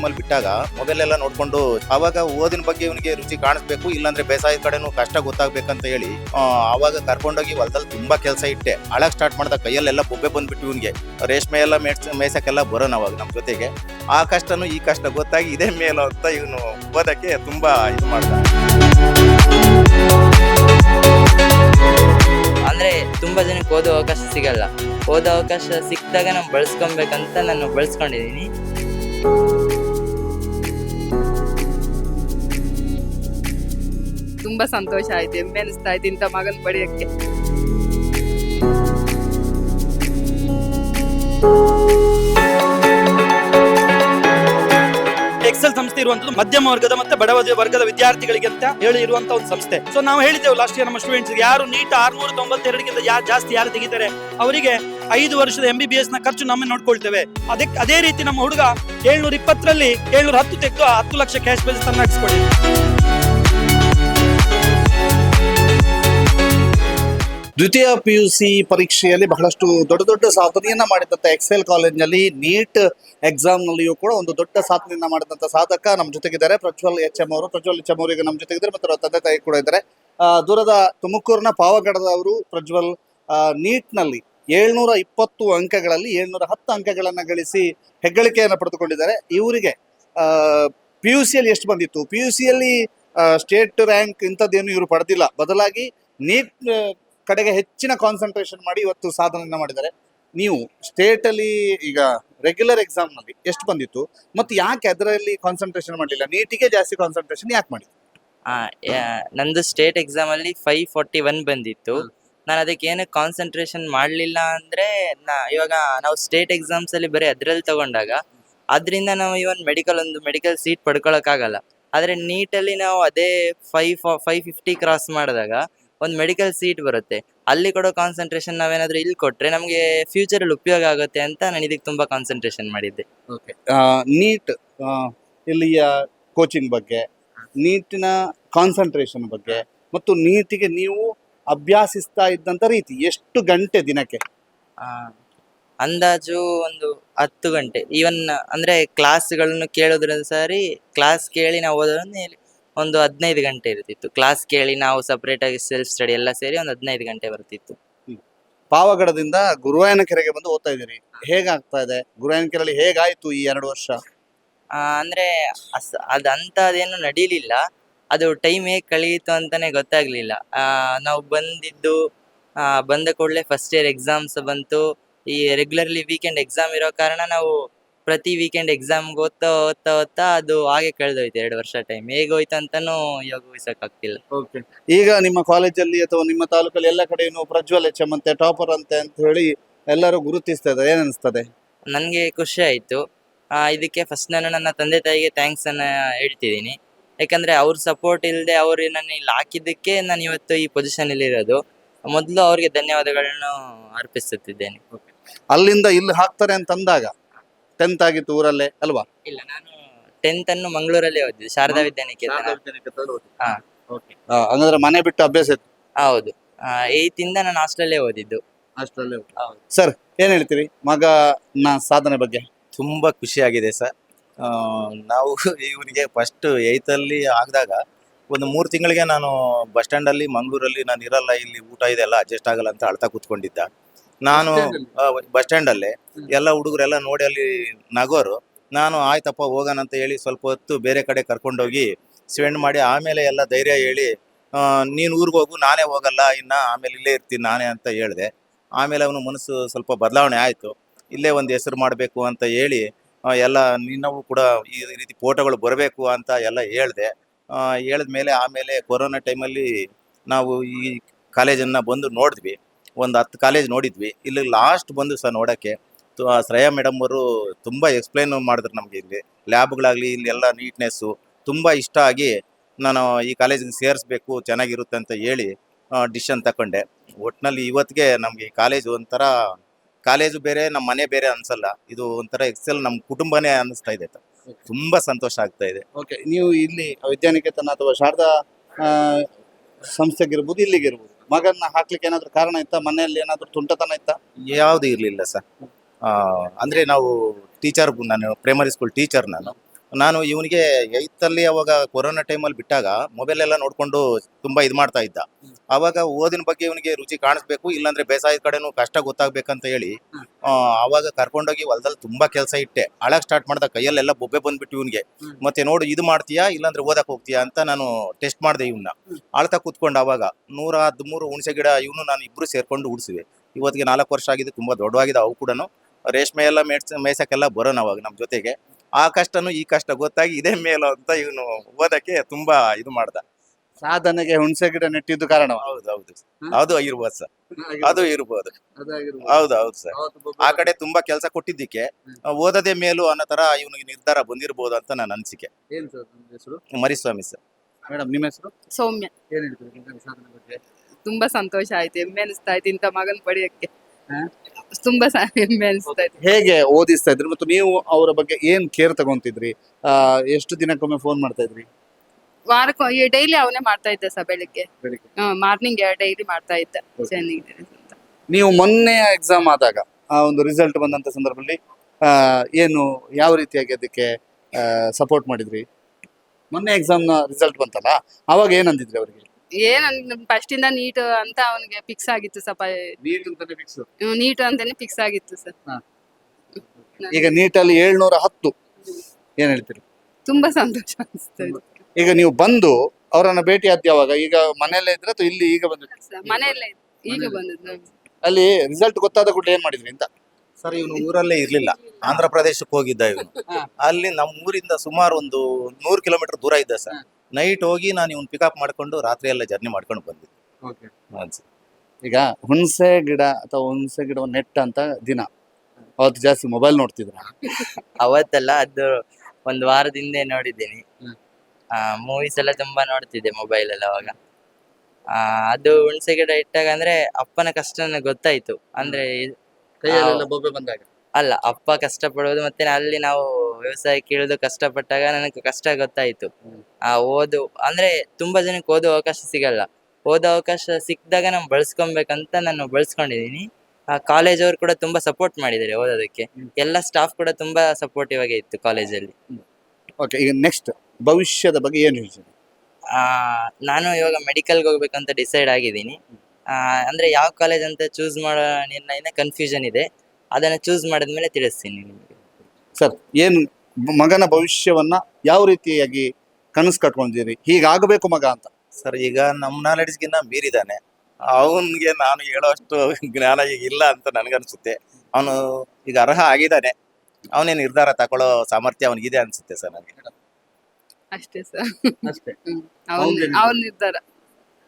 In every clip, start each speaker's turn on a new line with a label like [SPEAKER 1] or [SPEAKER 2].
[SPEAKER 1] ಟೈಮಲ್ಲಿ ಬಿಟ್ಟಾಗ ಮೊಬೈಲ್ ಎಲ್ಲ ನೋಡ್ಕೊಂಡು ಅವಾಗ ಓದಿನ ಬಗ್ಗೆ ಇವನಿಗೆ ರುಚಿ ಕಾಣಿಸ್ಬೇಕು, ಇಲ್ಲಾಂದ್ರೆ ಬೇಸಾಯದ ಕಡೆನೂ ಕಷ್ಟ ಗೊತ್ತಾಗ್ಬೇಕಂತ ಹೇಳಿ ಅವಾಗ ಕರ್ಕೊಂಡೋಗಿ ಹೊಲದಲ್ಲಿ ತುಂಬಾ ಕೆಲಸ ಇಟ್ಟೆ. ಅಳಕ್ ಸ್ಟಾರ್ಟ್ ಮಾಡ್ದ ಕೈಯಲ್ಲೆಲ್ಲ ಬೊಬ್ಬೆ ಬಂದ್ಬಿಟ್ಟು ಇವನಿಗೆ. ರೇಷ್ಮೆ ಎಲ್ಲ ಮೇಡ್ಸ್, ಮೇಯ್ಸಕ್ಕೆಲ್ಲ ಬರೋಣ ಅವಾಗ ನಮ್ಮ ಜೊತೆಗೆ. ಆ ಕಷ್ಟನು ಈ ಕಷ್ಟ ಗೊತ್ತಾಗಿ ಇದೇ ಮೇಲೋ ಅಂತ ಇವನು ಓದಕ್ಕೆ ತುಂಬಾ ಇದು ಮಾಡ್ದ
[SPEAKER 2] ಅಂದ್ರೆ ತುಂಬಾ ಜನಕ್ಕೆ ಓದೋ ಅವಕಾಶ ಸಿಗಲ್ಲ. ಓದೋ ಅವಕಾಶ ಸಿಕ್ಕಿದಾಗ ನಾವು ಬಳಸ್ಕೊಬೇಕಂತ ನಾನು ಬಳಸ್ಕೊಂಡಿದ್ದೀನಿ.
[SPEAKER 3] ತುಂಬಾ ಸಂತೋಷ ಆಯ್ತು, ಹೆಮ್ಮೆ ಅನಿಸ್ತಾ ಇತ್ತು ಇಂಥ ಮಗನ್ ಪಡೆಯಕ್ಕೆ.
[SPEAKER 4] ಎಕ್ಸೆಲ್ ಸಂಸ್ಥೆ ಇರುವಂತದ್ದು ಮಧ್ಯಮ ವರ್ಗದ ಮತ್ತೆ ಬಡವ ವರ್ಗದ ವಿದ್ಯಾರ್ಥಿಗಳಿಗೆ ಅಂತ ಹೇಳಿ ಇರುವಂತ ಒಂದು ಸಂಸ್ಥೆ. ಸೊ ನಾವು ಹೇಳಿದ್ದೇವೆ ಲಾಸ್ಟ್ ಇಯರ್ ನಮ್ಮ ಸ್ಟೂಡೆಂಟ್ಸ್ ಯಾರು ನೀಟ್ ಆರ್ನೂರ ತೊಂಬತ್ತೆರಡಕ್ಕಿಂತ ಯಾರು ಜಾಸ್ತಿ ಯಾರು ತೆಗಿತಾರೆ, ಅವರಿಗೆ ಐದು ವರ್ಷದ ಎಂ ಬಿ ಬಿ ಎಸ್ನ ಖರ್ಚು ನಮ್ಮ ನೋಡ್ಕೊಳ್ತೇವೆ. ಅದಕ್ಕೆ ಅದೇ ರೀತಿ ನಮ್ಮ ಹುಡುಗ ಏಳ್ನೂರ ಇಪ್ಪತ್ತರಲ್ಲಿ ಏಳ್ನೂರ ಹತ್ತು ತೆಗೆದು ಹತ್ತು ಲಕ್ಷ ಕ್ಯಾಶ್ ಬೇಸ್ ತನ್ನ ಹಾಕಿಸ್ಕೊಳ್ಳಿ
[SPEAKER 5] ದ್ವಿತೀಯ ಪಿ ಯು ಸಿ ಪರೀಕ್ಷೆಯಲ್ಲಿ ಬಹಳಷ್ಟು ದೊಡ್ಡ ದೊಡ್ಡ ಸಾಧನೆಯನ್ನ ಮಾಡಿದಂಥ ಎಕ್ಸೆಲ್ ಕಾಲೇಜ್ನಲ್ಲಿ ನೀಟ್ ಎಕ್ಸಾಮ್ ನಲ್ಲಿಯೂ ಕೂಡ ಒಂದು ದೊಡ್ಡ ಸಾಧನೆಯನ್ನ ಮಾಡಿದಂಥ ಸಾಧಕ ನಮ್ಮ ಜೊತೆಗಿದ್ದಾರೆ. ಪ್ರಜ್ವಲ್ ಎಚ್ ಎಂ ಅವರು. ಪ್ರಜ್ವಲ್ ಎಚ್ ಎಂ ಅವರಿಗೆ ನಮ್ಮ ಜೊತೆಗಿದ್ದಾರೆ ಮತ್ತು ಅವರ ತಂದೆ ತಾಯಿ ಕೂಡ ಇದ್ದಾರೆ. ದೂರದ ತುಮಕೂರಿನ ಪಾವಗಡದವರು ಪ್ರಜ್ವಲ್ ನೀಟ್ನಲ್ಲಿ ಏಳ್ನೂರ ಇಪ್ಪತ್ತು ಅಂಕಗಳಲ್ಲಿ ಏಳ್ನೂರ ಹತ್ತು ಅಂಕಗಳನ್ನು ಗಳಿಸಿ ಹೆಗ್ಗಳಿಕೆಯನ್ನು ಪಡೆದುಕೊಂಡಿದ್ದಾರೆ. ಇವರಿಗೆ ಪಿ ಯು ಸಿಯಲ್ಲಿ ಎಷ್ಟು ಬಂದಿತ್ತು? ಪಿ ಯು ಸಿಯಲ್ಲಿ ಸ್ಟೇಟ್ ರ್ಯಾಂಕ್ ಇಂಥದ್ದೇನು ಇವರು ಪಡೆದಿಲ್ಲ. ಬದಲಾಗಿ ನೀಟ್ ಕಡೆಗೆ ಹೆಚ್ಚಿನ ಕಾನ್ಸಂಟ್ರೇಷನ್ ಮಾಡಿ ಇವತ್ತು ಸಾಧನೆಯನ್ನ ಮಾಡಿದ್ದಾರೆ. ನೀವು ಸ್ಟೇಟ್ ಅಲ್ಲಿ ಈಗ ರೆಗ್ಯುಲರ್ ಎಕ್ಸಾಮ್ನಲ್ಲಿ ಎಷ್ಟು ಬಂದಿತ್ತು ಮತ್ತು ಯಾಕೆ ಅದರಲ್ಲಿ ಕಾನ್ಸಂಟ್ರೇಷನ್ ಮಾಡಲಿಲ್ಲ? ನೀಟಿಗೆ ಜಾಸ್ತಿ ಕಾನ್ಸಂಟ್ರೇಷನ್ ಯಾಕೆ ಮಾಡಿ
[SPEAKER 2] ಆ, ಯಾ- ನಂದು ಸ್ಟೇಟ್ ಎಕ್ಸಾಮ್ ಅಲ್ಲಿ ಫೈವ್ ಫಾರ್ಟಿ ಒನ್ ಬಂದಿತ್ತು ನಾನು ಅದಕ್ಕೆ ಏನು ಕಾನ್ಸಂಟ್ರೇಷನ್ ಮಾಡಲಿಲ್ಲ ಅಂದ್ರೆ ನಾ ಇವಾಗ ನಾವು ಸ್ಟೇಟ್ ಎಕ್ಸಾಮ್ಸ್ ಅಲ್ಲಿ ಬರೀ ಅದ್ರಲ್ಲಿ ತಗೊಂಡಾಗ ಅದರಿಂದ ನಾವು ಇವನ್ ಮೆಡಿಕಲ್ ಒಂದು ಮೆಡಿಕಲ್ ಸೀಟ್ ಪಡ್ಕೊಳಕ್ಕಾಗಲ್ಲ. ಆದರೆ ನೀಟಲ್ಲಿ ನಾವು ಅದೇ ಫೈವ್ ಫೈವ್ ಫಿಫ್ಟಿ ಕ್ರಾಸ್ ಮಾಡಿದಾಗ ಒಂದು ಮೆಡಿಕಲ್ ಸೀಟ್ ಬರುತ್ತೆ. ಅಲ್ಲಿ ಕೊಡೋ ಕಾನ್ಸಂಟ್ರೇಷನ್ ನಾವೇನಾದ್ರೂ ಇಲ್ಲಿ ಕೊಟ್ರೆ ನಮಗೆ ಫ್ಯೂಚರಲ್ಲಿ ಉಪಯೋಗ ಆಗುತ್ತೆ ಅಂತ ನಾನು ಇದಕ್ಕೆ ತುಂಬಾ ಕಾನ್ಸಂಟ್ರೇಷನ್ ಮಾಡಿದ್ದೆ.
[SPEAKER 5] ನೀಟ್ ಇಲ್ಲಿಯ ಕೋಚಿಂಗ್ ಬಗ್ಗೆ ನೀಟಿನ ಕಾನ್ಸಂಟ್ರೇಷನ್ ಬಗ್ಗೆ ಮತ್ತು ನೀಟಿಗೆ ನೀವು ಅಭ್ಯಾಸಿಸ್ತಾ ಇದ್ದಂತ ರೀತಿ ಎಷ್ಟು ಗಂಟೆ ದಿನಕ್ಕೆ?
[SPEAKER 2] ಆ, ಅಂದಾಜು ಒಂದು ಹತ್ತು ಗಂಟೆ. ಈವನ್ ಅಂದ್ರೆ ಕ್ಲಾಸ್ಗಳನ್ನು ಕೇಳೋದ್ರ ಸರಿ ಕ್ಲಾಸ್ ಕೇಳಿ ನಾವು ಓದೋದ್ರೆ ಒಂದು ಹದಿನೈದು ಗಂಟೆ ಇರ್ತಿತ್ತು. ಕ್ಲಾಸ್ ಕೇಳಿ ನಾವು ಸಪ್ರೇಟ್ ಆಗಿ ಸೆಲ್ಫ್ ಸ್ಟಡಿ ಎಲ್ಲ ಸೇರಿ ಒಂದು ಹದಿನೈದು ಗಂಟೆ ಬರ್ತಿತ್ತು.
[SPEAKER 5] ಪಾವಗಡದಿಂದ ಗುರುವಾಯನ ಕೆರೆಗೆ ಬಂದು ಓದ್ತಾ ಇದ್ದೀರಿ. ಹೇಗಾಗ್ತಾ ಇದೆ? ಗುರುವಾಯನ ಕೆರೆಯಲ್ಲಿ ಹೇಗಾಯ್ತು ಈ ಎರಡು ವರ್ಷ?
[SPEAKER 2] ಆ, ಅಂದ್ರೆ ಅಸ್- ಅದಂತ ಅದೇನು ನಡೀಲಿಲ್ಲ. ಅದು ಟೈಮ್ ಹೇಗೆ ಕಳೀತು ಅಂತಾನೆ ಗೊತ್ತಾಗ್ಲಿಲ್ಲ. ಆ, ನಾವು ಬಂದಿದ್ದು ಆ, ಬಂದ ಕೂಡಲೇ ಫಸ್ಟ್ ಇಯರ್ ಎಕ್ಸಾಮ್ಸ್ ಬಂತು. ಈ ರೆಗ್ಯುಲರ್ಲಿ ವೀಕೆಂಡ್ ಎಕ್ಸಾಮ್ ಇರೋ ಕಾರಣ ನಾವು ಪ್ರತಿ ವೀಕೆಂಡ್ ಎಕ್ಸಾಮ್ಗೆ ಓದ್ತಾ ಓದ್ತಾ ಓದ್ತಾ ಅದು ಹಾಗೆ ಕಳೆದೋಯ್ತು ಎರಡು ವರ್ಷ ಟೈಮ್ ಹೇಗೋಯ್ತು ಅಂತಾನೂ ಇವಾಗ ಊಹಿಸಕ್ಕಾಗ್ತಿಲ್ಲ
[SPEAKER 5] ಈಗ ನಿಮ್ಮ ಕಾಲೇಜಲ್ಲಿ ಅಥವಾ ನಿಮ್ಮ ತಾಲೂಕಲ್ಲಿ ಎಲ್ಲ ಕಡೆಯೂ ಪ್ರಜ್ವಲ್ ಎಚ್ ಎಂ ಅಂತೆ ಟಾಪರ್ ಅಂತೆ ಅಂತ ಹೇಳಿ ಎಲ್ಲರೂ ಗುರುತಿಸ್ತದೆ. ಇದ್ದಾರೆ ಏನ್ ಅನಿಸ್ತದೆ?
[SPEAKER 2] ನನಗೆ ಖುಷಿ ಆಯಿತು. ಇದಕ್ಕೆ ಫಸ್ಟ್ ನಾನು ನನ್ನ ತಂದೆ ತಾಯಿಗೆ ಥ್ಯಾಂಕ್ಸ್ ಅನ್ನ ಹೇಳ್ತಿದ್ದೀನಿ. ಯಾಕಂದ್ರೆ ಅವ್ರ ಸಪೋರ್ಟ್ ಇಲ್ಲದೆ ಅವರು ನನ್ನ ಇಲ್ಲಿ ಹಾಕಿದ್ದಕ್ಕೆ ನಾನು ಇವತ್ತು ಈ ಪೊಸಿಷನ್ ಅಲ್ಲಿ ಇರೋದು. ಮೊದಲು ಅವ್ರಿಗೆ ಧನ್ಯವಾದಗಳನ್ನು ಅರ್ಪಿಸುತ್ತಿದ್ದೇನೆ.
[SPEAKER 5] ಅಲ್ಲಿಂದ ಇಲ್ಲಿ ಹಾಕ್ತಾರೆ ಅಂತ ಅಂದಾಗ ಟೆಂತ್ ಆಗಿತ್ತು ಊರಲ್ಲೇ ಅಲ್ವಾ?
[SPEAKER 2] ಇಲ್ಲ ನಾನು ಟೆಂತ್ ಅನ್ನು ಮಂಗಳೂರಲ್ಲಿ ಓದಿದ್ದು ಶಾರದಾ ವಿದ್ಯಾನಿಕೇತನ. ಹಾ.
[SPEAKER 5] ಆ, ಹಂಗಂದ್ರೆ ಮನೆ ಬಿಟ್ಟು ಅಭ್ಯಾಸ ಇತ್ತು
[SPEAKER 2] ಹೌದು. ಏತ್ ಇಂದ ನಾನು ಹಾಸ್ಟೆಲ್ಲೇ ಓದಿದ್ದು.
[SPEAKER 5] ಅಷ್ಟರಲ್ಲೇ
[SPEAKER 2] ಹೌದು.
[SPEAKER 5] ಸರ್ ಏನ್ ಹೇಳ್ತೀರಿ? ಮಗನ ಸಾಧನೆ ಬಗ್ಗೆ?
[SPEAKER 1] ತುಂಬಾ ಖುಷಿಯಾಗಿದೆ ಸರ್ ಆ, ನಾವು ಇವನಿಗೆ ಫಸ್ಟ್ ಏಯ್ತಲ್ಲಿ ಆಗದಾಗ ಒಂದು ಮೂರು ತಿಂಗಳಿಗೆ ನಾನು ಬಸ್ ಸ್ಟ್ಯಾಂಡಲ್ಲಿ ಮಂಗಳೂರಲ್ಲಿ ನಾನು ಇರಲ್ಲ ಇಲ್ಲಿ ಊಟ ಇದೆಲ್ಲ ಅಡ್ಜಸ್ಟ್ ಆಗಲ್ಲ ಅಂತ ಅಳ್ತಾ ಕೂತ್ಕೊಂಡಿದ್ದ. ನಾನು ಬಸ್ ಅಲ್ಲಿ. ಎಲ್ಲ ಹುಡುಗರೆಲ್ಲ ನೋಡಿ ಅಲ್ಲಿ ನಗೋರು. ನಾನು ಆಯ್ತಪ್ಪ ಹೋಗೋಣ ಅಂತ ಹೇಳಿ ಸ್ವಲ್ಪ ಹೊತ್ತು ಬೇರೆ ಕಡೆ ಕರ್ಕೊಂಡೋಗಿ ಸ್ಪೆಂಡ್ ಮಾಡಿ ಆಮೇಲೆ ಎಲ್ಲ ಧೈರ್ಯ ಹೇಳಿ ನೀನು ಊರಿಗೆ ಹೋಗು ನಾನೇ ಹೋಗಲ್ಲ ಇನ್ನ ಆಮೇಲೆ ಇಲ್ಲೇ ಇರ್ತೀನಿ ನಾನೇ ಅಂತ ಹೇಳಿದೆ. ಆಮೇಲೆ ಅವನು ಮನಸ್ಸು ಸ್ವಲ್ಪ ಬದಲಾವಣೆ ಆಯಿತು. ಇಲ್ಲೇ ಒಂದು ಹೆಸರು ಮಾಡಬೇಕು ಅಂತ ಹೇಳಿ ಎಲ್ಲ ನಿನ್ನವು ಕೂಡ ಈ ರೀತಿ ಫೋಟೋಗಳು ಬರಬೇಕು ಅಂತ ಎಲ್ಲ ಹೇಳಿದೆ. ಹೇಳಿದ ಮೇಲೆ ಆಮೇಲೆ ಕೊರೋನಾ ಟೈಮಲ್ಲಿ ನಾವು ಈ ಕಾಲೇಜನ್ನು ಬಂದು ನೋಡಿದ್ವಿ. ಒಂದು ಹತ್ತು ಕಾಲೇಜ್ ನೋಡಿದ್ವಿ. ಇಲ್ಲಿ ಲಾಸ್ಟ್ ಬಂದು ಸರ್ ನೋಡೋಕ್ಕೆ ಶ್ರೇಯಾ ಮೇಡಮ್ ಅವರು ತುಂಬ ಎಕ್ಸ್ಪ್ಲೈನ್ ಮಾಡಿದ್ರು ನಮಗೆ ಇಲ್ಲಿ. ಲ್ಯಾಬ್ಗಳಾಗಲಿ ಇಲ್ಲಿ ಎಲ್ಲ ನೀಟ್ನೆಸ್ಸು ತುಂಬ ಇಷ್ಟ ಆಗಿ ನಾನು ಈ ಕಾಲೇಜಿಗೆ ಸೇರಿಸ್ಬೇಕು ಚೆನ್ನಾಗಿರುತ್ತೆ ಅಂತ ಹೇಳಿ ಡಿಸಿಷನ್ ತಗೊಂಡೆ ಒಟ್ಟಿನಲ್ಲಿ ಇವತ್ತಿಗೆ ನಮಗೆ ಈ ಕಾಲೇಜು ಒಂಥರ ಕಾಲೇಜು ಬೇರೆ ನಮ್ಮ ಮನೆ ಬೇರೆ ಅನ್ಸಲ್ಲ. ಇದು ಒಂಥರ ಎಕ್ಸೆಲ್ ನಮ್ಮ ಕುಟುಂಬನೇ ಅನ್ನಿಸ್ತಾ ಇದೆ. ತುಂಬಾ ಸಂತೋಷ ಆಗ್ತಾ ಇದೆ.
[SPEAKER 5] ಓಕೆ ನೀವು ಇಲ್ಲಿ ವಿದ್ಯಾನಿಕೇತನ ಅಥವಾ ಶಾರದಾ ಸಂಸ್ಥೆಗಿರ್ಬೋದು ಇಲ್ಲಿಗಿರ್ಬೋದು? ಮಗನ್ನ ಹಾಕ್ಲಿಕ್ಕೆ ಏನಾದ್ರು ಕಾರಣ ಇತ್ತಾ? ಮನೆಯಲ್ಲಿ ಏನಾದ್ರು ತುಂಟತನ ಇತ್ತಾ?
[SPEAKER 1] ಯಾವುದು ಇರಲಿಲ್ಲ ಸರ್. ಅಂದ್ರೆ ನಾವು ಟೀಚರ್ ನಾನು ಪ್ರೈಮರಿ ಸ್ಕೂಲ್ ಟೀಚರ್ ನಾನು. ನಾನು ಇವನಿಗೆ ಏಯ್ತಲ್ಲಿ ಅವಾಗ ಕೊರೋನಾ ಟೈಮಲ್ಲಿ ಬಿಟ್ಟಾಗ ಮೊಬೈಲ್ ಎಲ್ಲ ನೋಡ್ಕೊಂಡು ತುಂಬಾ ಇದು ಮಾಡ್ತಾ ಇದ್ದ. ಅವಾಗ ಓದಿನ ಬಗ್ಗೆ ಇವನಿಗೆ ರುಚಿ ಕಾಣಿಸ್ಬೇಕು, ಇಲ್ಲಾಂದ್ರೆ ಬೇಸಾಯದ ಕಡೆನೂ ಕಷ್ಟ ಗೊತ್ತಾಗ್ಬೇಕಂತ ಹೇಳಿ ಅವಾಗ ಕರ್ಕೊಂಡೋಗಿ ಹೊಲದಲ್ಲಿ ತುಂಬಾ ಕೆಲಸ ಇಟ್ಟೆ. ಅಳಕ್ ಸ್ಟಾರ್ಟ್ ಮಾಡ್ದ, ಕೈಯಲ್ಲೆಲ್ಲ ಬೊಬ್ಬೆ ಬಂದ್ಬಿಟ್ಟು ಇವನಿಗೆ. ಮತ್ತೆ ನೋಡು, ಇದು ಮಾಡ್ತೀಯಾ, ಇಲ್ಲಾಂದ್ರೆ ಓದಕ್ ಹೋಗ್ತೀಯಾ ಅಂತ ನಾನು ಟೆಸ್ಟ್ ಮಾಡಿದೆ ಇವನ್ನ. ಆಳ್ತಾ ಕೂತ್ಕೊಂಡು ಅವಾಗ ನೂರ ಹದಿಮೂರು ಹುಣಸೆ ಗಿಡ ಇವನು ನಾನು ಇಬ್ರು ಸೇರ್ಕೊಂಡು ಉಡ್ಸಿದೆ ಇವತ್ತಿಗೆ ನಾಲ್ಕು ವರ್ಷ ಆಗಿದೆ, ತುಂಬಾ ದೊಡ್ಡವಾಗಿದೆ, ಅವು ಕೂಡ ರೇಷ್ಮೆ ಎಲ್ಲ ಮೇಡ್ಸ, ಮೇಯ್ಸಕ್ಕೆಲ್ಲ ಬರೋಣ ಅವಾಗ ನಮ್ಮ ಜೊತೆಗೆ. ಆ ಕಷ್ಟನು ಈ ಕಷ್ಟ ಗೊತ್ತಾಗಿ ಇದೇ ಮೇಲು ಅಂತ ಇವನು ಓದಕ್ಕೆ ತುಂಬಾ ಇದು ಮಾಡ್ದ.
[SPEAKER 5] ಸಾಧನೆಗೆ ಹುಣಸೆ ಗಿಡ ನೆಟ್ಟಿದ್ದು ಕಾರಣ.
[SPEAKER 1] ಹೌದು ಹೌದು. ಅದು ಇರ್ಬೋದು ಸರ್. ಅದು ಇರ್ಬೋದು. ಹೌದು ಹೌದು ಸರ್. ಆ ಕಡೆ ತುಂಬಾ ಕೆಲಸ ಕೊಟ್ಟಿದ್ದಕ್ಕೆ ಓದದೆ ಮೇಲೂ ಅನ್ನೋ ತರ ಇವನಿಗೆ ನಿರ್ಧಾರ ಬಂದಿರ್ಬೋದು ಅಂತ ನನ್ನ ಅನಿಸಿಕೆ.
[SPEAKER 5] ಏನ್ ಸರ್ ನಿಮ್ಮ ಹೆಸರು?
[SPEAKER 1] ಮರಿಸ್ವಾಮಿ ಸರ್.
[SPEAKER 5] ಮೇಡಮ್ ನಿಮ್ಮ ಹೆಸರು?
[SPEAKER 3] ಸೌಮ್ಯ.
[SPEAKER 5] ಏನ್ ಹೇಳ್ತೀರಿ ನಿಮ್ಮ ಸಾಧನೆ ಬಗ್ಗೆ?
[SPEAKER 3] ತುಂಬಾ ಸಂತೋಷ ಆಯ್ತು ಹೆಮ್ಮೆ ಅನಿಸ್ತಾ ಇತ್ತು ಇಂಥ ಮಗನ್ ಪಡೆಯಕ್ಕೆ? ತುಂಬಾ ಹೆಮ್ಮೆ ಅನಿಸ್ತಾ ಇತ್ತು
[SPEAKER 5] ಹೇಗೆ ಓದಿಸ್ತಾ ಇದ್ರಿ? ಮತ್ತು ನೀವು ಅವರ ಬಗ್ಗೆ ಏನ್ ಕೇರ್ ತಗೊಂತಿದ್ರಿ? ಆ, ಎಷ್ಟು ದಿನಕ್ಕೊಮ್ಮೆ ಫೋನ್ ಮಾಡ್ತಾ ಇದ್ರಿ?
[SPEAKER 3] ವಾರಕ್ಕೆ ಡೈಲಿ ಅವನೇ ಮಾಡ್ತಾ ಇದ್ದೆ ಸರ್ ಬೆಳಿಗ್ಗೆ.
[SPEAKER 5] ಬೆಳಿಗ್ಗೆ.
[SPEAKER 3] ಮಾರ್ನಿಂಗ್ ಡೈಲಿ ಮಾಡ್ತಾ ಇದ್ದ. ಚೆನ್ನಾಗಿದೆ ಅಂತ.
[SPEAKER 5] ನೀವು ಮೊನ್ನೆ ಎಕ್ಸಾಮ್ ಆದಾಗ ಆ ಒಂದು ರಿಸಲ್ಟ್ ಬಂದಂತ ಸಂದರ್ಭದಲ್ಲಿ ಆ, ಏನು ಯಾವ ರೀತಿಯಾಗಿ ಅದಕ್ಕೆ ಸಪೋರ್ಟ್ ಮಾಡಿದ್ರಿ? ಮೊನ್ನೆ ಎಕ್ಸಾಮ್ನ ರಿಸಲ್ಟ್ ಬಂತಲ್ಲ ಅವಾಗ ಏನಂದಿದ್ರಿ ಅವರಿಗೆ?
[SPEAKER 3] ಏನ್ ಫಸ್ಟ್ ಇಂದ ನೀಟ್ ಅಂತ ಅವನಿಗೆ ಫಿಕ್ಸ್ ಆಗಿತ್ತು ಸ್ವಲ್ಪ
[SPEAKER 5] ನೀಟ್ ಅಂತಾನೆ ಫಿಕ್ಸ್
[SPEAKER 3] ನೀಟ್ ಅಂತಾನೆ ಫಿಕ್ಸ್ ಆಗಿತ್ತು ಸರ್.
[SPEAKER 5] ಹಾ. ಈಗ ನೀಟಲ್ಲಿ ಏಳ್ನೂರ ಹತ್ತು. ಏನ್ ಹೇಳ್ತೀರಿ?
[SPEAKER 3] ತುಂಬಾ ಸಂತೋಷ ಅನಿಸ್ತದೆ
[SPEAKER 5] ಈಗ ನೀವು ಬಂದು ಅವರನ್ನ ಭೇಟಿ ಆದ್ ಯಾವಾಗ? ಈಗ ಮನೆಯಲ್ಲೇ ಇದ್ರೆ ಅಥವಾ ಇಲ್ಲಿ ಈಗ ಬಂದ್ರೆ
[SPEAKER 3] ಮನೆಯಲ್ಲೇ ಈಗ ಬಂದದ್ದು
[SPEAKER 5] ಅಲ್ಲಿ ರಿಸಲ್ಟ್ ಗೊತ್ತಾದ ಕೂಡಲೇ ಏನ್ ಮಾಡಿದ್ರಿ ಅಂತ?
[SPEAKER 1] ಸರ್ ಇವನು ಊರಲ್ಲೇ ಇರ್ಲಿಲ್ಲ. ಆಂಧ್ರ ಪ್ರದೇಶಕ್ಕೆ ಹೋಗಿದ್ದ ಇವನು. ಅಲ್ಲಿ ನಮ್ಮ ಊರಿಂದ ಸುಮಾರು ಒಂದು ನೂರು ಕಿಲೋಮೀಟರ್ ದೂರ ಇದ್ದ ಸರ್. ನೈಟ್ ಹೋಗಿ ನಾನು ಇವ್ನ ಪಿಕಪ್ ಮಾಡ್ಕೊಂಡು ರಾತ್ರಿ ಎಲ್ಲ ಜರ್ನಿ ಮಾಡ್ಕೊಂಡು ಬಂದಿದ್ದೆ ಸರ್.
[SPEAKER 5] ಈಗ ಹುಣಸೆ ಗಿಡ ಅಥವಾ ಹುಣಸೆ ಗಿಡ ನೆಟ್ ಅಂತ ದಿನ. ಅವತ್ತು ಜಾಸ್ತಿ ಮೊಬೈಲ್ ನೋಡ್ತಿದ್ರ?
[SPEAKER 2] ಅವತ್ತಲ್ಲ ಅದು ಒಂದು ವಾರದಿಂದ ಹಿಂದೆ ನೋಡಿದ್ದೀನಿ. ಆ ಮೂವೀಸ್ ಎಲ್ಲ ತುಂಬಾ ನೋಡ್ತಿದ್ದೆ ಮೊಬೈಲ್ ಎಲ್ಲ ಅವಾಗ. ಆ ಅದು ಹುಣಸೆ ಗಿಡ ಇಟ್ಟಾಗ ಅಂದ್ರೆ ಅಪ್ಪನ ಕಷ್ಟ ನನಗೆ ಗೊತ್ತಾಯ್ತು. ಅಂದ್ರೆ
[SPEAKER 5] ಕೈಯಲ್ಲೆಲ್ಲ ಬೊಬ್ಬೆ ಬಂದಾಗ.
[SPEAKER 2] ಅಲ್ಲ ಅಪ್ಪ ಕಷ್ಟ ಪಡೋದು ಮತ್ತೆ ಅಲ್ಲಿ ನಾವು ವ್ಯವಸಾಯ ಕೇಳೋದು ಕಷ್ಟಪಟ್ಟಾಗ ನನಗೆ ಕಷ್ಟ ಗೊತ್ತಾಯ್ತು. ಆ ಓದು ಅಂದ್ರೆ ತುಂಬಾ ಜನಕ್ಕೆ ಓದೋ ಅವಕಾಶ ಸಿಗಲ್ಲ. ಓದೋ ಅವಕಾಶ ಸಿಕ್ಕಿದಾಗ ನಾನು ಬಳಸ್ಕೊಬೇಕಂತ ನಾನು ಬಳಸ್ಕೊಂಡಿದೀನಿ ಆ ಕಾಲೇಜ್ ಅವರು ಕೂಡ ತುಂಬಾ ಸಪೋರ್ಟ್ ಮಾಡಿದ್ದಾರೆ ಓದೋದಕ್ಕೆ. ಎಲ್ಲ ಸ್ಟಾಫ್ ಕೂಡ ತುಂಬಾ ಸಪೋರ್ಟಿವ್ ಆಗಿ ಇತ್ತು ಕಾಲೇಜಲ್ಲಿ
[SPEAKER 5] ಓಕೆ ಈಗ ನೆಕ್ಸ್ಟ್ ಭವಿಷ್ಯದ ಬಗ್ಗೆ ಏನು ಯೋಚನೆ
[SPEAKER 2] ನಾನು ಇವಾಗ ಮೆಡಿಕಲ್ಗೆ ಹೋಗ್ಬೇಕಂತ ಡಿಸೈಡ್ ಆಗಿದ್ದೀನಿ. ಅಂದ್ರೆ ಯಾವ ಕಾಲೇಜ್ ಅಂತ ಚೂಸ್ ಮಾಡೋ ನಿರ್ಣಯನ ಕನ್ಫ್ಯೂಷನ್ ಇದೆ. ಅದನ್ನ ಚೂಸ್ ಮಾಡಿದ್ಮೇಲೆ ತಿಳಿಸ್ತೀನಿ ನಿಮಗೆ.
[SPEAKER 5] ಸರ್ ಏನು ಮಗನ ಭವಿಷ್ಯವನ್ನ ಯಾವ ರೀತಿಯಾಗಿ ಕನಸು ಕಟ್ಕೊಂಡಿದ್ದೀರಿ? ಹೀಗಾಗಬೇಕು ಮಗ ಅಂತ.
[SPEAKER 1] ಸರ್ ಈಗ ನಮ್ಮ ನಾಲೆಡ್ಜ್ಗಿನ್ನ ಮೀರಿದ್ದಾನೆ ಅವನಿಗೆ ನಾನು ಹೇಳೋಷ್ಟು ಜ್ಞಾನ ಈಗ ಇಲ್ಲ ಅಂತ ನನಗನ್ಸುತ್ತೆ. ಅವನು ಈಗ ಅರ್ಹ ಆಗಿದ್ದಾನೆ. ಅವನೇ ನಿರ್ಧಾರ ತಗೊಳ್ಳೋ ಸಾಮರ್ಥ್ಯ ಅವನಿಗಿದೆ ಅನ್ಸುತ್ತೆ ಸರ್ ನನಗೆ.
[SPEAKER 3] ಅಷ್ಟೇ ಸರ್.
[SPEAKER 5] ಅಷ್ಟೇ.
[SPEAKER 3] ಅವನ್? ನಿರ್ಧಾರ.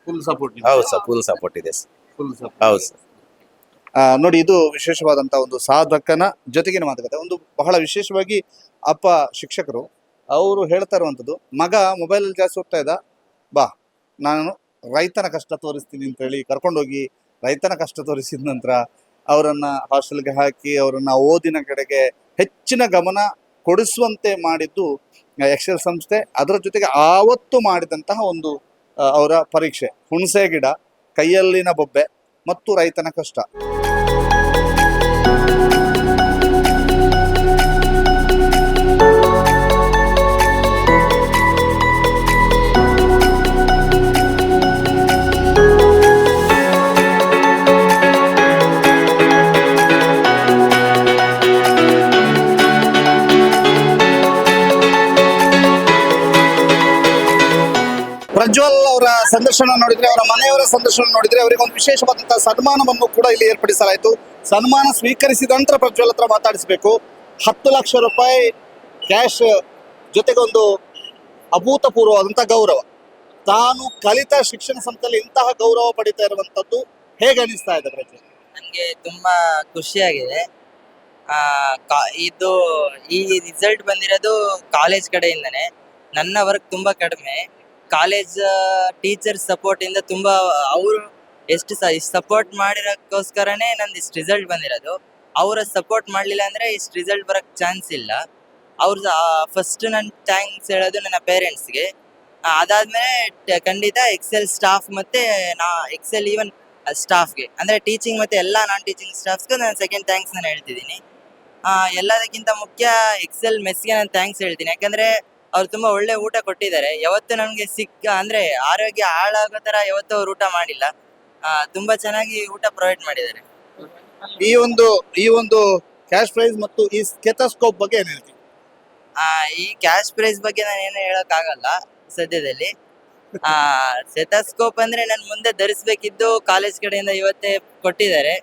[SPEAKER 5] ಫುಲ್ ಸಪೋರ್ಟ್
[SPEAKER 1] ಹೌದು ಸರ್ ಫುಲ್ ಸಪೋರ್ಟ್ ಇದೆ ಸರ್.
[SPEAKER 5] ಫುಲ್ ಸಪೋರ್ಟ್
[SPEAKER 1] ಹೌದು ಸರ್.
[SPEAKER 5] ನೋಡಿ, ಇದು ವಿಶೇಷವಾದಂತಹ ಒಂದು ಸಾಧಕನ ಜೊತೆಗಿನ ಮಾತುಕತೆ. ಒಂದು ಬಹಳ ವಿಶೇಷವಾಗಿ ಅಪ್ಪ ಶಿಕ್ಷಕರು, ಅವರು ಹೇಳ್ತಾ ಇರುವಂಥದ್ದು ಮಗ ಮೊಬೈಲ್ ಅಲ್ಲಿ ಜಾಸ್ತಿ ಹೋಗ್ತಾ ಇದ್ದ? ಬಾ, ನಾನು ರೈತನ ಕಷ್ಟ ತೋರಿಸ್ತೀನಿ ಅಂತ ಹೇಳಿ ಕರ್ಕೊಂಡೋಗಿ ರೈತನ ಕಷ್ಟ ತೋರಿಸಿದ ನಂತರ ಅವರನ್ನ ಹಾಸ್ಟೆಲ್ಗೆ ಹಾಕಿ, ಅವರನ್ನ ಓದಿನ ಕಡೆಗೆ ಹೆಚ್ಚಿನ ಗಮನ ಕೊಡಿಸುವಂತೆ ಮಾಡಿದ್ದು ಎಕ್ಸೆಲ್ ಸಂಸ್ಥೆ. ಅದರ ಜೊತೆಗೆ ಆವತ್ತು ಮಾಡಿದಂತಹ ಒಂದು ಅವರ ಪರೀಕ್ಷೆ. ಹುಣಸೆ ಗಿಡ, ಕೈಯಲ್ಲಿನ ಬೊಬ್ಬೆ ಮತ್ತು ರೈತನ ಕಷ್ಟ. ಸಂದರ್ಶನ ನೋಡಿದ್ರೆ, ಅವರ ಮನೆಯವರ ಸಂದರ್ಶನ ನೋಡಿದ್ರೆ ಅವರಿಗೆ ಒಂದು ವಿಶೇಷವಾದಂತಹ ಸನ್ಮಾನವನ್ನು ಕೂಡ ಇಲ್ಲಿ ಏರ್ಪಡಿಸಲಾಯಿತು. ಸನ್ಮಾನ ಸ್ವೀಕರಿಸಿದ ನಂತರ ಪ್ರಜ್ವಲ್ ಹತ್ರ ಮಾತಾಡಿಸಬೇಕು. ಹತ್ತು ಲಕ್ಷ ರೂಪಾಯಿ ಕ್ಯಾಶ್ ಜೊತೆಗೆ ಒಂದು ಅಭೂತಪೂರ್ವವಾದಂತಹ ಗೌರವ. ತಾನು ಕಲಿತ ಶಿಕ್ಷಣ ಸಂಸ್ಥೆಯಲ್ಲಿ ಇಂತಹ ಗೌರವ ಪಡಿತಾ ಇರುವಂತದ್ದು ಹೇಗೆ ಅನಿಸ್ತಾ ಇದೆ ಪ್ರಜ್ವಲ್?
[SPEAKER 2] ನನಗೆ ತುಂಬಾ ಖುಷಿಯಾಗಿದೆ ಇದು ಈ ರಿಸಲ್ಟ್ ಬಂದಿರೋದು ಕಾಲೇಜ್ ಕಡೆಯಿಂದನೇ. ನನ್ನ ವರ್ಕ್ ತುಂಬಾ ಕಡಿಮೆ. ಕಾಲೇಜ್ ಟೀಚರ್ ಸಪೋರ್ಟ್ ಇಂದ ತುಂಬಾ ಅವರು ಎಷ್ಟು ಸಪೋರ್ಟ್ ಮಾಡಿರೋಕ್ಕೋಸ್ಕರನೇ ನಂದು ಇಷ್ಟು ರಿಸಲ್ಟ್ ಬಂದಿರೋದು. ಅವರ ಸಪೋರ್ಟ್ ಮಾಡಲಿಲ್ಲ ಅಂದ್ರೆ ಇಷ್ಟು ರಿಸಲ್ಟ್ ಬರಕ್ ಚಾನ್ಸ್ ಇಲ್ಲ. ಅವ್ರ ಫಸ್ಟ್ ನನ್ನ ಥ್ಯಾಂಕ್ಸ್ ಹೇಳೋದು ನನ್ನ ಪೇರೆಂಟ್ಸ್ಗೆ ಅದಾದ್ಮೇಲೆ ಖಂಡಿತ ಎಕ್ಸೆಲ್ ಸ್ಟಾಫ್ ಮತ್ತೆ ನಾ ಎಕ್ಸೆಲ್ ಈವನ್ ಸ್ಟಾಫ್ಗೆ ಅಂದ್ರೆ ಟೀಚಿಂಗ್ ಮತ್ತೆ ಎಲ್ಲ ನಾನ್ ಟೀಚಿಂಗ್ ಸ್ಟಾಫ್ಸ್ಗೂ ನಾನು ಸೆಕೆಂಡ್ ಥ್ಯಾಂಕ್ಸ್ ನಾನು ಹೇಳ್ತಿದ್ದೀನಿ. ಎಲ್ಲದಕ್ಕಿಂತ ಮುಖ್ಯ ಎಕ್ಸೆಲ್ ಮೆಸ್ಗೆ ನಾನು ಥ್ಯಾಂಕ್ಸ್ ಹೇಳ್ತೀನಿ. ಯಾಕಂದ್ರೆ ಅವ್ರು ತುಂಬಾ ಒಳ್ಳೆ ಊಟ ಕೊಟ್ಟಿದ್ದಾರೆ. ಯಾವತ್ತು ನಮ್ಗೆ ಸಿಕ್ಕ ಅಂದ್ರೆ ಆರೋಗ್ಯ ಹಾಳಾಗೋ ತರ ಯಾವತ್ತೂ ಅವ್ರು ಊಟ ಮಾಡಿಲ್ಲ. ಆ, ತುಂಬಾ ಚೆನ್ನಾಗಿ ಊಟ ಪ್ರೊವೈಡ್ ಮಾಡಿದ್ದಾರೆ.
[SPEAKER 5] ಈ ಒಂದು ಈ ಒಂದು ಕ್ಯಾಶ್ ಪ್ರೈಸ್ ಮತ್ತು ಈ ಸ್ಕೆತಸ್ಕೋಪ್ ಬಗ್ಗೆ ಏನ್ ಹೇಳ್ತೀವಿ
[SPEAKER 2] ಆ, ಈ ಕ್ಯಾಶ್ ಪ್ರೈಸ್ ಬಗ್ಗೆ ನಾನು ಏನು ಹೇಳಕ್ ಆಗಲ್ಲ ಸದ್ಯದಲ್ಲಿ. ಆ ಸೆಥಸ್ಕೋಪ್ ಅಂದ್ರೆ ನಾನು ಮುಂದೆ ಧರಿಸ್ಬೇಕಿದ್ದು ಕಾಲೇಜ್ ಕಡೆಯಿಂದ ಇವತ್ತೇ ಕೊಟ್ಟಿದ್ದಾರೆ.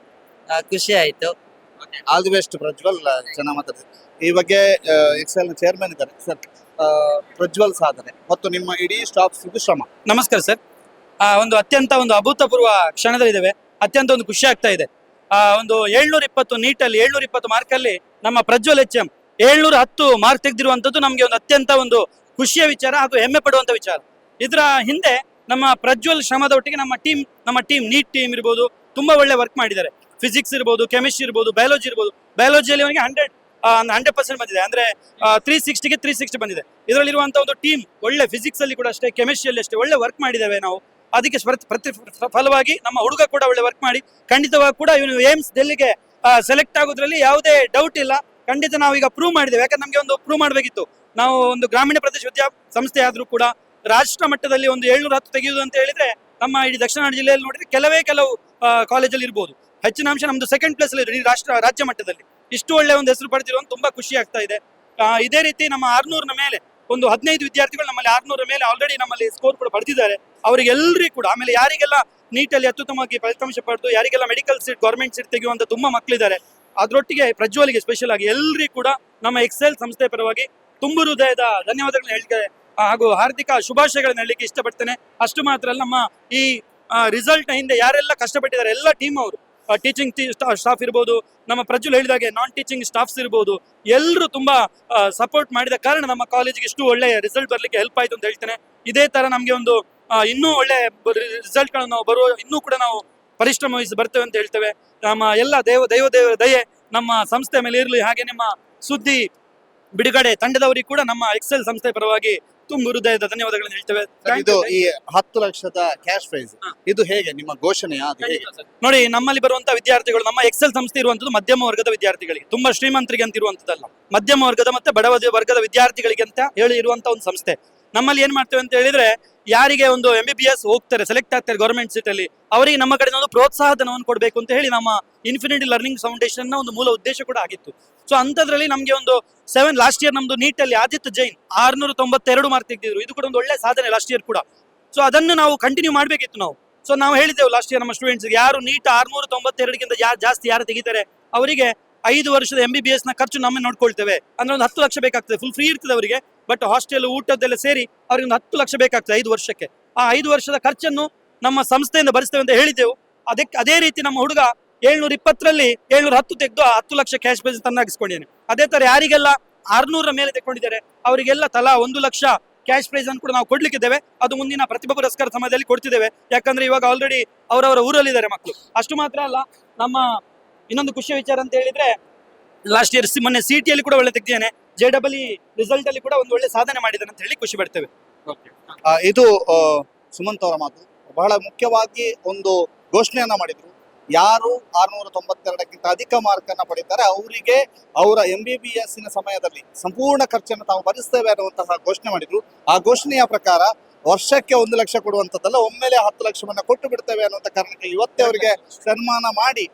[SPEAKER 2] ಆ, ಖುಷಿ ಆಯ್ತು.
[SPEAKER 5] ಆಲ್ ದಿ ಬೆಸ್ಟ್ ಪ್ರಜ್ವಲ್ ಚೆನ್ನಾಗಿ ಮಾತಾಡ್ತೀವಿ ಈ ಬಗ್ಗೆ ಎಕ್ಸೆಲ್ ಚೇರ್ಮನ್ ಇದ್ದಾರೆ. ಸರ್ ಪ್ರಜ್ವಲ್ ಸಾಧನೆ ಮತ್ತು ನಿಮ್ಮ ಇಡೀ ಸ್ಟಾಫ್ ಶ್ರಮ.
[SPEAKER 4] ನಮಸ್ಕಾರ ಸರ್. ಒಂದು ಅತ್ಯಂತ ಒಂದು ಅಭೂತಪೂರ್ವ ಕ್ಷಣದಲ್ಲಿದ್ದೇವೆ ಅತ್ಯಂತ ಒಂದು ಖುಷಿ ಆಗ್ತಾ ಇದೆ. ಆ, ಒಂದು ಏಳ್ನೂರ ಇಪ್ಪತ್ತು ನೀಟಲ್ಲಿ ಏಳ್ನೂರ ಇಪ್ಪತ್ತು ಮಾರ್ಕಲ್ಲಿ ನಮ್ಮ ಪ್ರಜ್ವಲ್ ಎಚ್ ಎಂ ಏಳ್ನೂರ ಹತ್ತು ಮಾರ್ಕ್ ತೆಗೆದಿರುವಂತದ್ದು ನಮಗೆ ಒಂದು ಅತ್ಯಂತ ಒಂದು ಖುಷಿಯ ವಿಚಾರ ಹಾಗೂ ಹೆಮ್ಮೆ ಪಡುವಂತ ವಿಚಾರ. ಇದರ ಹಿಂದೆ ನಮ್ಮ ಪ್ರಜ್ವಲ್ ಶ್ರಮದ ಒಟ್ಟಿಗೆ ನಮ್ಮ ಟೀಮ್ ನಮ್ಮ ಟೀಮ್ ನೀಟ್ ಟೀಮ್ ಇರ್ಬೋದು ತುಂಬಾ ಒಳ್ಳೆ ವರ್ಕ್ ಮಾಡಿದ್ದಾರೆ. ಫಿಸಿಕ್ಸ್ ಇರ್ಬೋದು ಕೆಮಿಸ್ಟ್ರಿ ಇರ್ಬೋದು ಬಯಾಲಜಿ ಇರ್ಬೋದು ಬಯಾಲಜಿಯಲ್ಲಿ ಅವನಿಗೆ ಹಂಡ್ರೆಡ್ ಹಂಡ್ರೆಡ್ ಪರ್ಸೆಂಟ್ ಬಂದಿದೆ. ಅಂದ್ರೆ ತ್ರೀ ಸಿಕ್ಸ್ಟಿಗೆ ತ್ರೀ ಸಿಕ್ಸ್ಟಿ ಬಂದಿದೆ. ಇದರಲ್ಲಿರುವಂತ ಒಂದು ಟೀಮ್ ಒಳ್ಳೆ ಫಿಸಿಕ್ಸ್ ಅಲ್ಲಿ ಕೂಡ ಅಷ್ಟೇ ಕೆಮಿಸ್ಟ್ರಿಯಲ್ಲಿ ಅಷ್ಟೇ ಒಳ್ಳೆ ವರ್ಕ್ ಮಾಡಿದ್ದೇವೆ ನಾವು. ಅದಕ್ಕೆ ಪ್ರತಿ ಫಲವಾಗಿ ನಮ್ಮ ಹುಡುಗ ಕೂಡ ಒಳ್ಳೆ ವರ್ಕ್ ಮಾಡಿ, ಖಂಡಿತವಾಗಿ ಕೂಡ ಇವನು ಏಮ್ಸ್ ಡೆಲ್ಲಿಗೆ ಸೆಲೆಕ್ಟ್ ಆಗೋದ್ರಲ್ಲಿ ಯಾವುದೇ ಡೌಟ್ ಇಲ್ಲ. ಖಂಡಿತ ನಾವು ಈಗ ಪ್ರೂವ್ ಮಾಡಿದ್ದೇವೆ. ಯಾಕಂದ್ರೆ ನಮಗೆ ಒಂದು ಪ್ರೂವ್ ಮಾಡಬೇಕಿತ್ತು. ನಾವು ಒಂದು ಗ್ರಾಮೀಣ ಪ್ರದೇಶ ವಿದ್ಯಾ ಸಂಸ್ಥೆ ಆದರೂ ಕೂಡ, ರಾಷ್ಟ್ರ ಮಟ್ಟದಲ್ಲಿ ಒಂದು ಏಳ್ನೂರ ಹತ್ತು ತೆಗೆಯುವುದು ಅಂತ ಹೇಳಿದ್ರೆ, ನಮ್ಮ ಇಡೀ ದಕ್ಷಿಣ ಕನ್ನಡ ಜಿಲ್ಲೆಯಲ್ಲಿ ನೋಡಿದ್ರೆ ಕೆಲವೇ ಕೆಲವು ಕಾಲೇಜಲ್ಲಿ ಇರ್ಬೋದು. ಹೆಚ್ಚಿನ ಅಂಶ ನಮ್ದು ಸೆಕೆಂಡ್ ಪ್ಲೇಸ್ ಅಲ್ಲಿ ರಾಷ್ಟ್ರ, ರಾಜ್ಯ ಮಟ್ಟದಲ್ಲಿ. ಇಷ್ಟು ಒಳ್ಳೆ ಒಂದು ಹೆಸರು ಪಡೆದಿರುವಂತ ತುಂಬಾ ಖುಷಿ ಆಗ್ತಾ ಇದೆ. ಇದೇ ರೀತಿ ನಮ್ಮ ಆರ್ನೂರ್ನ ಮೇಲೆ ಒಂದು ಹದಿನೈದು ವಿದ್ಯಾರ್ಥಿಗಳು ನಮ್ಮಲ್ಲಿ ಆರ್ನೂರ ಮೇಲೆ ಆಲ್ರೆಡಿ ನಮ್ಮಲ್ಲಿ ಸ್ಕೋರ್ ಕೂಡ ಪಡೆದಿದ್ದಾರೆ. ಅವರಿಗೆಲ್ಲರಿಗೂ ಕೂಡ, ಆಮೇಲೆ ಯಾರಿಗೆಲ್ಲ ನೀಟಲ್ಲಿ ಅತ್ಯುತ್ತಮವಾಗಿ ಫಲಿತಾಂಶ ಪಡೆದು, ಯಾರಿಗೆಲ್ಲ ಮೆಡಿಕಲ್ ಸೀಟ್ ಗೌರ್ಮೆಂಟ್ ಸೀಟ್ ತೆಗೆಯುವಂತ ತುಂಬಾ ಮಕ್ಕಳಿದ್ದಾರೆ ಅದರೊಟ್ಟಿಗೆ ಪ್ರಜ್ವಲಿಗೆ ಸ್ಪೆಷಲ್ ಆಗಿ ಎಲ್ಲರಿಗೂ ಕೂಡ ನಮ್ಮ ಎಕ್ಸೆಲ್ ಸಂಸ್ಥೆ ಪರವಾಗಿ ತುಂಬು ಹೃದಯದ ಧನ್ಯವಾದಗಳನ್ನ ಹೇಳಿಕೆ ಹಾಗೂ ಹಾರ್ದಿಕ ಶುಭಾಶಯಗಳನ್ನ ಹೇಳಲಿಕ್ಕೆ ಇಷ್ಟಪಡ್ತೇನೆ. ಅಷ್ಟು ಮಾತ್ರ ನಮ್ಮ ಈ ರಿಸಲ್ಟ್ ಹಿಂದೆ ಯಾರೆಲ್ಲ ಕಷ್ಟಪಟ್ಟಿದ್ದಾರೆ, ಎಲ್ಲ ಟೀಮ್ ಅವರು. ಟೀಚಿಂಗ್ ಸ್ಟಾಫ್ ಇರ್ಬೋದು, ನಮ್ಮ ಪ್ರಜ್ವಲ್ ಹೇಳಿದಾಗೆ ನಾನ್ ಟೀಚಿಂಗ್ ಸ್ಟಾಫ್ಸ್ ಇರ್ಬೋದು ಎಲ್ಲರೂ ತುಂಬಾ ಸಪೋರ್ಟ್ ಮಾಡಿದ ಕಾರಣ ನಮ್ಮ ಕಾಲೇಜಿಗೆ ಇಷ್ಟು ಒಳ್ಳೆ ರಿಸಲ್ಟ್ ಬರ್ಲಿಕ್ಕೆ ಹೆಲ್ಪ್ ಆಯ್ತು ಅಂತ ಹೇಳ್ತೇನೆ. ಇದೇ ತರ ನಮಗೆ ಒಂದು ಇನ್ನೂ ಒಳ್ಳೆ ರಿಸಲ್ಟ್ಗಳನ್ನು ನಾವು ಬರುವ ಇನ್ನೂ ಕೂಡ ನಾವು ಪರಿಶ್ರಮ ವಹಿಸಿ ಬರ್ತೇವೆ ಅಂತ ಹೇಳ್ತೇವೆ. ನಮ್ಮ ಎಲ್ಲ ದೇವ, ದೈವ ದೇವ ದಯೆ ನಮ್ಮ ಸಂಸ್ಥೆ ಮೇಲೆ ಇರಲಿ. ಹಾಗೆ ನಿಮ್ಮ ಸುದ್ದಿ ಬಿಡುಗಡೆ ತಂಡದವರಿಗೆ ಕೂಡ ನಮ್ಮ ಎಕ್ಸೆಲ್ ಸಂಸ್ಥೆ ಪರವಾಗಿ ತುಂಬ ಹೃದಯದ ಧನ್ಯವಾದಗಳನ್ನು ಹೇಳ್ತೇವೆ.
[SPEAKER 5] ಇದು ಈ ಹತ್ತು ಲಕ್ಷದ ಕ್ಯಾಶ್ ಪ್ರೈಸ್. ಇದು ಹೇಗೆ? ನಿಮ್ಮ ಘೋಷಣೆಯ ಅದು ಹೇಗೆ?
[SPEAKER 4] ನೋಡಿ ನಮ್ಮಲ್ಲಿ ಬರುವಂತ ವಿದ್ಯಾರ್ಥಿಗಳು ನಮ್ಮ ಎಕ್ಸೆಲ್ ಸಂಸ್ಥೆ ಇರುವಂತದ್ದು ಮಧ್ಯಮ ವರ್ಗದ ವಿದ್ಯಾರ್ಥಿಗಳಿಗೆ. ತುಂಬಾ ಶ್ರೀಮಂತರಿಗೆ ಅಂತ ಇರುವಂತದ್ದಲ್ಲ ಮಧ್ಯಮ ವರ್ಗದ ಮತ್ತೆ ಬಡವ ವರ್ಗದ ವಿದ್ಯಾರ್ಥಿಗಳಿಗೆ ಅಂತ ಹೇಳಿ ಇರುವಂತ ಒಂದು ಸಂಸ್ಥೆ. ನಮ್ಮಲ್ಲಿ ಏನ್ ಮಾಡ್ತೇವೆ ಅಂತ ಹೇಳಿದ್ರೆ ಯಾರಿಗೆ ಒಂದು ಎಂ ಬಿ ಬಿ ಎಸ್ ಹೋಗ್ತಾರೆ ಸೆಲೆಕ್ಟ್ ಆಗ್ತಾರೆ ಗೌರ್ಮೆಂಟ್ ಸೀಟ್ ಅಲ್ಲಿ ಅವರಿಗೆ ನಮ್ಮ ಕಡೆ ಒಂದು ಪ್ರೋತ್ಸಾಹ ಧನವನ್ನು ಕೊಡಬೇಕು ಅಂತ ಹೇಳಿ ನಮ್ಮ ಇನ್ಫಿನಿಟಿ ಲರ್ನಿಂಗ್ ಫೌಂಡೇಶನ್ನ ಒಂದು ಮೂಲ ಉದ್ದೇಶ ಕೂಡ ಆಗಿತ್ತು. ಸೊ ಅಂತದ್ರಲ್ಲಿ ನಮಗೆ ಒಂದು ಸೆವೆನ್ ಲಾಸ್ಟ್ ಇಯರ್ ನಮ್ದು ನೀಟ್ ಅಲ್ಲಿ ಆದಿತ್ಯ ಜೈನ್ ಆರ್ನೂರ ತೊಂಬತ್ತೆರಡು ಮಾರ್ಕ್ ತೆಗೆದಿದ್ರು. ಇದು ಕೂಡ ಒಂದು ಒಳ್ಳೆ ಸಾಧನೆ ಲಾಸ್ಟ್ ಇಯರ್ ಕೂಡ. ಸೊ ಅದನ್ನು ನಾವು ಕಂಟಿನ್ಯೂ ಮಾಡಬೇಕಿತ್ತು ನಾವು. ಸೊ ನಾವು ಹೇಳಿದ್ದೆವು ಲಾಸ್ಟ್ ಇಯರ್ ನಮ್ಮ ಸ್ಟೂಡೆಂಟ್ಸ್ ಯಾರು ನೀಟ್ ಆರ್ನೂರ ತೊಂಬತ್ತೆರಡಕ್ಕಿಂತ ಯಾರು ಜಾಸ್ತಿ ಯಾರು ತೆಗಿತಾರೆ? ಅವರಿಗೆ ಐದು ವರ್ಷದ ಎಂ ಬಿ ಬಿ ಎಸ್ನ ಖರ್ಚು ನಮ್ಮೇ ನೋಡ್ಕೊಳ್ತೇವೆ. ಅಂದ್ರೆ ಒಂದು ಹತ್ತು ಲಕ್ಷ ಬೇಕಾಗ್ತದೆ. ಫುಲ್ ಫ್ರೀ ಇರ್ತದೆ ಅವರಿಗೆ. ಬಟ್ ಹಾಸ್ಟೆಲ್ ಊಟದ್ದೆಲ್ಲ ಸೇರಿ ಅವ್ರಿಗೆ ಒಂದು ಹತ್ತು ಲಕ್ಷ ಬೇಕಾಗ್ತದೆ ಐದು ವರ್ಷಕ್ಕೆ. ಆ ಐದು ವರ್ಷದ ಖರ್ಚನ್ನು ನಮ್ಮ ಸಂಸ್ಥೆಯಿಂದ ಭರಿಸ್ತೇವೆ ಅಂತ ಹೇಳಿದ್ದೆವು. ಅದಕ್ಕೆ, ಅದೇ ರೀತಿ ನಮ್ಮ ಹುಡುಗ ಏಳ್ನೂರ ಇಪ್ಪತ್ತರಲ್ಲಿ ಏಳ್ನೂರ ಹತ್ತು ತೆಗೆದು ಆ ಹತ್ತು ಲಕ್ಷ ಕ್ಯಾಶ್ ಪ್ರೈಸ್ ತನ್ನಾಗಿಸ್ಕೊಂಡಿದ್ದೇನೆ. ಅದೇ ತರ ಯಾರಿಗೆಲ್ಲ ಆರ್ನೂರ ಮೇಲೆ ತೆಗೊಂಡಿದ್ದಾರೆ ಅವರಿಗೆಲ್ಲ ತಲಾ ಒಂದು ಲಕ್ಷ ಕ್ಯಾಶ್ ಪ್ರೈಸ್ ಅನ್ನು ಕೂಡ ನಾವು ಕೊಡ್ಲಿಕ್ಕಿದ್ದೇವೆ. ಅದು ಮುಂದಿನ ಪ್ರತಿಭಾ ಪುರಸ್ಕಾರ ಸಮಯದಲ್ಲಿ ಕೊಡ್ತಿದ್ದೇವೆ. ಯಾಕಂದ್ರೆ ಇವಾಗ ಆಲ್ರೆಡಿ ಅವರವರ ಊರಲ್ಲಿದ್ದಾರೆ ಮಕ್ಕಳು. ಅಷ್ಟು ಮಾತ್ರ ಅಲ್ಲ ನಮ್ಮ ಇನ್ನೊಂದು ಖುಷಿಯ ವಿಚಾರ ಅಂತ ಹೇಳಿದ್ರೆ ಲಾಸ್ಟ್ ಇಯರ್ ಮೊನ್ನೆ ಸಿ ಟಿಯಲ್ಲಿ ಕೂಡ ಒಳ್ಳೆ ತೆಗ್ದಿದ್ದೇನೆ. ಜೆ ಡಬಲ್ ಇ ರಿಸಲ್ಟ್ ಅಲ್ಲಿ ಕೂಡ ಒಂದು ಒಳ್ಳೆ ಸಾಧನೆ ಮಾಡಿದ್ದಾನೆ ಅಂತ ಹೇಳಿ ಖುಷಿ ಪಡ್ತೇವೆ.
[SPEAKER 5] ಆ, ಇದು ಸುಮಂತ್ ಅವರ ಮಾತು. ಬಹಳ ಮುಖ್ಯವಾಗಿ ಒಂದು ಘೋಷಣೆಯನ್ನ ಮಾಡಿದ್ರು. ಯಾರು ಆರ್ನೂರ ತೊಂಬತ್ತೆರಡಕ್ಕಿಂತ ಅಧಿಕ ಮಾರ್ಕ್ ಅನ್ನ ಪಡಿತಾರೆ ಅವರಿಗೆ ಅವರ ಎಂ ಬಿ ಬಿ ಎಸ್ ಸಮಯದಲ್ಲಿ ಸಂಪೂರ್ಣ ಖರ್ಚನ್ನು ತಾವು ಭರಿಸ್ತೇವೆ ಅನ್ನುವಂತಹ ಘೋಷಣೆ ಮಾಡಿದ್ರು. ಆ ಘೋಷಣೆಯ ಪ್ರಕಾರ ವರ್ಷಕ್ಕೆ ಒಂದು ಲಕ್ಷ ಕೊಡುವಂಥದ್ದಲ್ಲ, ಒಮ್ಮೆಲೆ ಹತ್ತು ಲಕ್ಷವನ್ನ ಕೊಟ್ಟು ಬಿಡ್ತೇವೆ ಅನ್ನುವಂತ ಕಾರಣಕ್ಕೆ ಇವತ್ತೇ ಅವರಿಗೆ ಸನ್ಮಾನ ಮಾಡಿ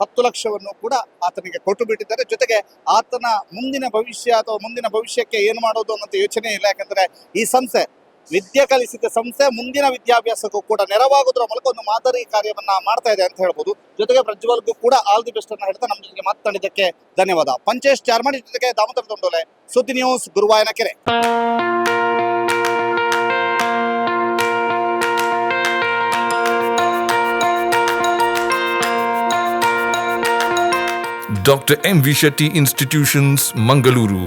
[SPEAKER 5] ಹತ್ತು ಲಕ್ಷವನ್ನು ಕೂಡ ಆತನಿಗೆ ಕೊಟ್ಟು ಬಿಟ್ಟಿದ್ದಾರೆ. ಜೊತೆಗೆ ಆತನ ಮುಂದಿನ ಭವಿಷ್ಯ ಅಥವಾ ಮುಂದಿನ ಭವಿಷ್ಯಕ್ಕೆ ಏನು ಮಾಡೋದು ಅನ್ನೋಂಥ ಯೋಚನೆ ಇಲ್ಲ. ಯಾಕಂದ್ರೆ ಈ ಸಂಸ್ಥೆ ವಿದ್ಯೆ ಕಲಿಸಿದ ಸಂಸ್ಥೆ ಮುಂದಿನ ವಿದ್ಯಾಭ್ಯಾಸಕ್ಕೂ ಕೂಡ ನೆರವಾಗುವುದರ ಮೂಲಕ ಒಂದು ಮಾದರಿ ಕಾರ್ಯವನ್ನ ಮಾಡ್ತಾ ಇದೆ ಅಂತ ಹೇಳ್ಬೋದು ಜೊತೆಗೆ ಪ್ರಜ್ವಲ್ಗೂ ಕೂಡ ಆಲ್ ದಿ ಬೆಸ್ಟ್ ಅನ್ನ ಹೇಳ್ತಾ ನಮ್ಮ ಜೊತೆಗೆ ಮಾತನಾಡಿದ್ದಕ್ಕೆ ಧನ್ಯವಾದ ಪಂಚೇಶ್ ಚಾರ್ಮಡಿ ಜೊತೆಗೆ ದಾಮೋದರ ತೊಂಡೋಲೆ ಸುದ್ದಿ ನ್ಯೂಸ್ ಗುರುವಾಯನ ಕೆರೆ
[SPEAKER 6] Dr. M. V. Shetty Institutions, Mangaluru.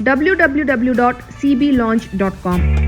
[SPEAKER 7] www.cblaunch.com